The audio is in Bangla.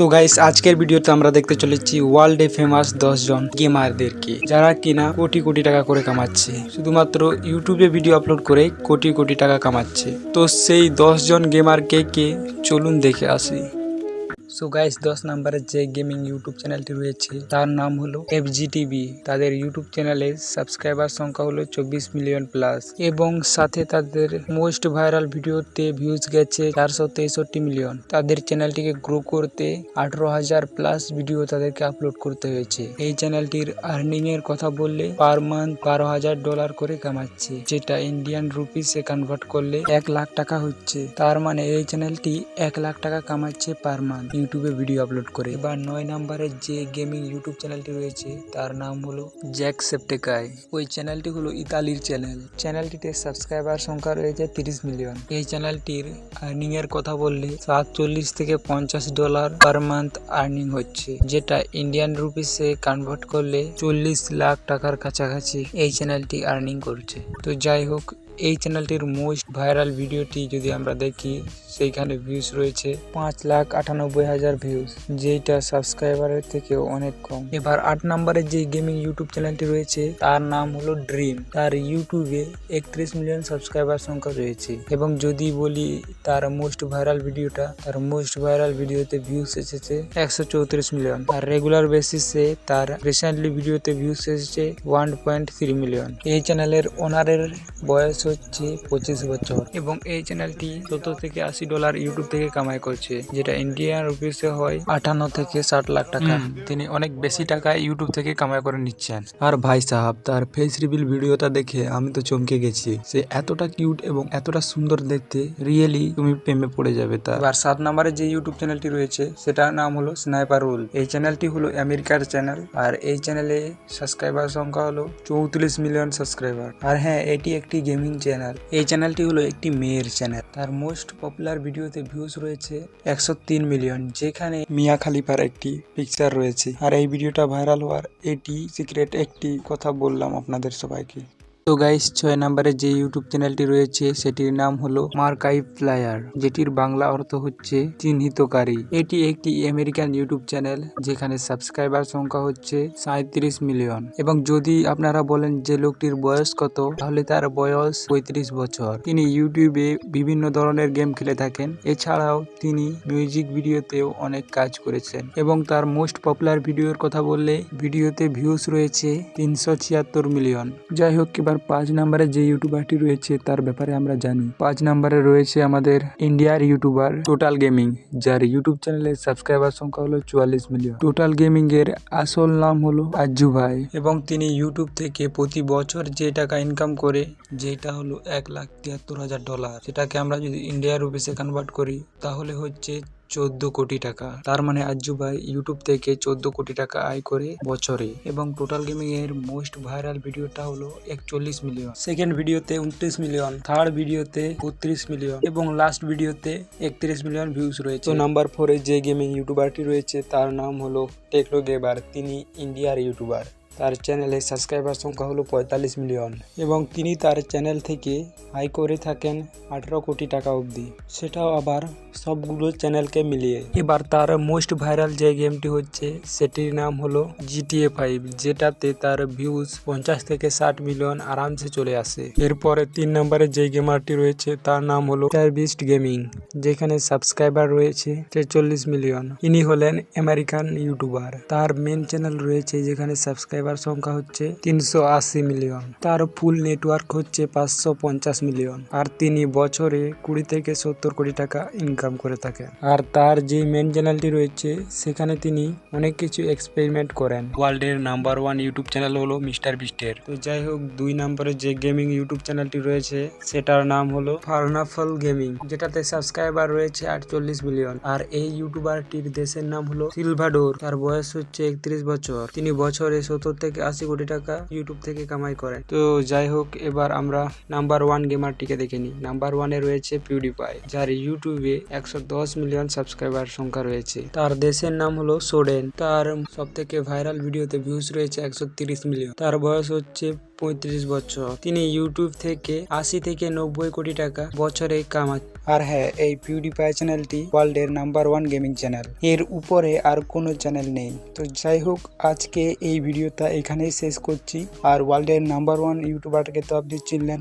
তো গাইস আজকের ভিডিওতে আমরা দেখতে চলেছি ওয়ার্ল্ড এ ফেমাস দশজন গেমারদেরকে যারা কিনা কোটি কোটি টাকা করে কামাচ্ছে। শুধুমাত্র ইউটিউবে ভিডিও আপলোড করে কোটি কোটি টাকা কামাচ্ছে। তো সেই দশজন গেমার কে কে চলুন দেখে আসি। সো গাইস দশ নম্বরের যে গেমিং ইউটিউব চ্যানেলটি রয়েছে, তার নাম হলো এফ টিভি তাদের ইউটিউব চ্যানেলে সাবস্ক্রাইবার সংখ্যা হলো চব্বিশ মিলিয়ন প্লাস এবং সাথে তাদের মোস্ট ভাইরাল ভিডিওতে ভিউজ গেছে চারশো তেষট্টি মিলিয়ন তাদের চ্যানেলটিকে গ্রো করতে আঠারো হাজার প্লাস ভিডিও তাদেরকে আপলোড করতে হয়েছে। এই চ্যানেলটির আর্নিং এর কথা বললে পার মান্থ বারো হাজার ডলার করে কামাচ্ছে। যেটা ইন্ডিয়ান রুপিসে কনভার্ট করলে এক লাখ টাকা হচ্ছে। তার মানে এই চ্যানেলটি এক লাখ টাকা কামাচ্ছে পার মান্থ ইউটিউবে ভিডিও আপলোড করে। এবার নয় নম্বরের যে গেমিং ইউটিউব চ্যানেলটি রয়েছে, তার নাম হলো জ্যাক সেপ্টেকাই ওই চ্যানেলটি হলো ইতালির চ্যানেল চ্যানেলটিতে সাবস্ক্রাইবার সংখ্যা রয়েছে তিরিশ মিলিয়ন এই চ্যানেলটির আর্নিং এর কথা বললে সাতচল্লিশ থেকে পঞ্চাশ ডলার পার মান্থ আর্নিং হচ্ছে, যেটা ইন্ডিয়ান রুপিসে কনভার্ট করলে চল্লিশ লাখ টাকার কাছাকাছি এই চ্যানেলটি আর্নিং করছে। তো যাই হোক, এই চ্যানেলটির মোস্ট ভাইরাল ভিডিওটি যদি আমরা দেখি, সেইখানে ভিউজ রয়েছে পাঁচ লাখ আটানব্বই হাজার ভিউজ যেটা সাবস্ক্রাইবারের থেকেও অনেক কম। এবার আট নম্বরে যে গেমিং ইউটিউব চ্যানেলটি রয়েছে, তার নাম হলো ড্রিম তার ইউটিউবে একত্রিশ মিলিয়ন সাবস্ক্রাইবার সংখ্যা রয়েছে। এবং যদি বলি তার মোস্ট ভাইরাল ভিডিওটা তার মোস্ট ভাইরাল ভিডিওতে ভিউজ এসেছে একশো চৌত্রিশ মিলিয়ন আর রেগুলার বেসিসে তার রিসেন্টলি ভিডিওতে ভিউজ এসেছে ওয়ান পয়েন্ট থ্রি মিলিয়ন এই চ্যানেলের ওনারের বয়স হচ্ছে পঁচিশ বছর। এবং এই চ্যানেলটি সত্তর থেকে আশি ডলার ইউটিউব থেকে কামাই করছে, যেটা ইন্ডিয়ান রুপিসে হয় আটান্ন থেকে ষাট লাখ টাকা। তিনি অনেক বেশি টাকা ইউটিউব থেকে কামাই করে নিচ্ছেন। আর ভাই সাহাব তার ফেস রিভিল ভিডিওটা দেখে আমি তো চমকে গেছি। সে এতটা কিউট এবং এতটা সুন্দর দেখতে রিয়েলি তুমি প্রেমে পড়ে যাবে তার। আর সাত নম্বরে যে ইউটিউব চ্যানেলটি রয়েছে সেটার নাম হলো স্নাইপার রুল এই চ্যানেলটি হলো আমেরিকার চ্যানেল আর এই চ্যানেলে সাবস্ক্রাইবার সংখ্যা হলো চৌত্রিশ মিলিয়ন সাবস্ক্রাইবার আর হ্যাঁ এটি একটি গেমিং চ্যানেল এই চ্যানেলটি হলো একটি মেয়ের চ্যানেল তার মোস্ট পপুলার ভিডিওতে ভিউজ রয়েছে একশো তিন মিলিয়ন যেখানে মিয়া খালিফার একটি পিকচার রয়েছে। আর এই ভিডিওটা ভাইরাল হওয়ার এটি সিক্রেট একটি কথা বললাম আপনাদের সবাইকে। তো গাইস ছয় নম্বরে যে ইউটিউব চ্যানেলটি রয়েছে, সেটির নাম হলো মার্কাই ফ্লায়ার যেটির বাংলা অর্থ হচ্ছে চিহ্নিতকারী। এটি একটি আমেরিকান ইউটিউব চ্যানেল যেখানে সাবস্ক্রাইবার সংখ্যা হচ্ছে সাঁত্রিশ মিলিয়ন এবং যদি আপনারা বলেন যে লোকটির বয়স কত, তাহলে তার বয়স পঁয়ত্রিশ বছর। তিনি ইউটিউবে বিভিন্ন ধরনের গেম খেলে থাকেন। এছাড়াও তিনি মিউজিক ভিডিওতেও অনেক কাজ করেছেন। এবং তার মোস্ট পপুলার ভিডিওর কথা বললে ভিডিওতে ভিউজ রয়েছে তিনশো ছিয়াত্তর মিলিয়ন যাই হোক এবার পাঁচ নম্বরে যে ইউটিউবারটি রয়েছে তার ব্যাপারে আমরা জানি। পাঁচ নম্বরে রয়েছে আমাদের ইন্ডিয়ার ইউটিউবার টোটাল গেমিং যার ইউটিউব চ্যানেলের সাবস্ক্রাইবার সংখ্যা হলো চুয়াল্লিশ মিলিয়ন টোটাল গেমিং এর আসল নাম হলো আজ্জু ভাই এবং তিনি ইউটিউব থেকে প্রতি বছর যে টাকা ইনকাম করে, যেটা হলো এক লাখ তিয়াত্তর হাজার ডলার সেটাকে আমরা যদি ইন্ডিয়ার রুপিসে কনভার্ট করি, তাহলে হচ্ছে চোদ্দ কোটি টাকা। তার মানে আজ্জু ভাই ইউটিউব থেকে চোদ্দ কোটি টাকা আয় করে বছরে। এবং টোটাল গেমিং এর মোস্ট ভাইরাল ভিডিওটা হলো একচল্লিশ মিলিয়ন সেকেন্ড ভিডিওতে উনত্রিশ মিলিয়ন থার্ড ভিডিওতে বত্রিশ মিলিয়ন এবং লাস্ট ভিডিওতে একত্রিশ মিলিয়ন ভিউজ রয়েছে। নাম্বার ফোরে যে গেমিং ইউটিউবারটি রয়েছে, তার নাম হলো টেকলো গেবার তিনি ইন্ডিয়ার ইউটিউবার তার চ্যানেলে সাবস্ক্রাইবার সংখ্যা হলো পঁয়তাল্লিশ মিলিয়ন এবং তিনি তার চ্যানেল থেকে আয় করে থাকেন আঠারো কোটি টাকা অবধি। সেটাও আবার সবগুলো চ্যানেলকে মিলিয়ে। এবার তার মোস্ট ভাইরাল যে গেমটি হচ্ছে, সেটির নাম হলো জিটিএ ফাইভ, যেটাতে তার ভিউজ পঞ্চাশ থেকে ষাট মিলিয়ন আরামসে চলে আসে। এরপরে তিন নম্বরে যে গেমারটি রয়েছে, তার নাম হলো বিস্ট গেমিং যেখানে সাবস্ক্রাইবার রয়েছে ছেচল্লিশ মিলিয়ন। ইনি হলেন আমেরিকান ইউটিউবার। তার মেন চ্যানেল রয়েছে, যেখানে সাবস্ক্রাইবার সংখ্যা হচ্ছে তিনশো আশি মিলিয়ন। তার ফুল নেটওয়ার্ক হচ্ছে পাঁচশো পঞ্চাশ মিলিয়ন। আর তিনি বছরে কুড়ি থেকে সত্তর কোটি টাকা ইনকাম করে থাকেন। আর তার যে মেন চ্যানেলটি রয়েছে সেখানে তিনি অনেক কিছু এক্সপেরিমেন্ট করেন। ওয়ার্ল্ডের নাম্বার ওয়ান ইউটিউব চ্যানেল হলো মিস্টার বিস্টের। তো যাই হোক দুই নম্বরে যে গেমিং ইউটিউব চ্যানেলটি রয়েছে সেটার নাম হলো ফার্নাফল গেমিং যেটাতে সাবস্ক্রাইবার রয়েছে আটচল্লিশ মিলিয়ন। আর এই ইউটিউবারটির দেশের নাম হলো সিলভাডোর তার বয়স হচ্ছে একত্রিশ বছর। তিনি বছরে সত্তর থেকে আশি কোটি টাকা ইউটিউব থেকে কামাই করেন তো যাই হোক, এবার আমরা নাম্বার ওয়ান গেমারটিকে দেখে নিই। নাম্বার ওয়ানে রয়েছে পিউডিপাই যার ইউটিউবে একশো দশ মিলিয়ন সাবস্ক্রাইবার সংখ্যা রয়েছে। তার দেশের নাম হলো সোডেন তার সব থেকে ভাইরাল ভিডিওতে ভিউজ রয়েছে একশো তিরিশ মিলিয়ন তার বয়স হচ্ছে পঁয়ত্রিশ বছর। তিনি ইউটিউব থেকে আশি থেকে নব্বই কোটি টাকা বছরে কামাচ্ছেন আর হ্যাঁ এই পিউডিফাই চ্যানেলটি ওয়ার্ল্ডের নাম্বার ওয়ান গেমিং চ্যানেল এর উপরে আর কোনো চ্যানেল নেই। তো যাই হোক, আজকে এই ভিডিওটা এখানেই শেষ করছি। আর ওয়ার্ল্ড এর নাম্বার ওয়ান ইউটিউবারকে তো আপনি চিনলেন।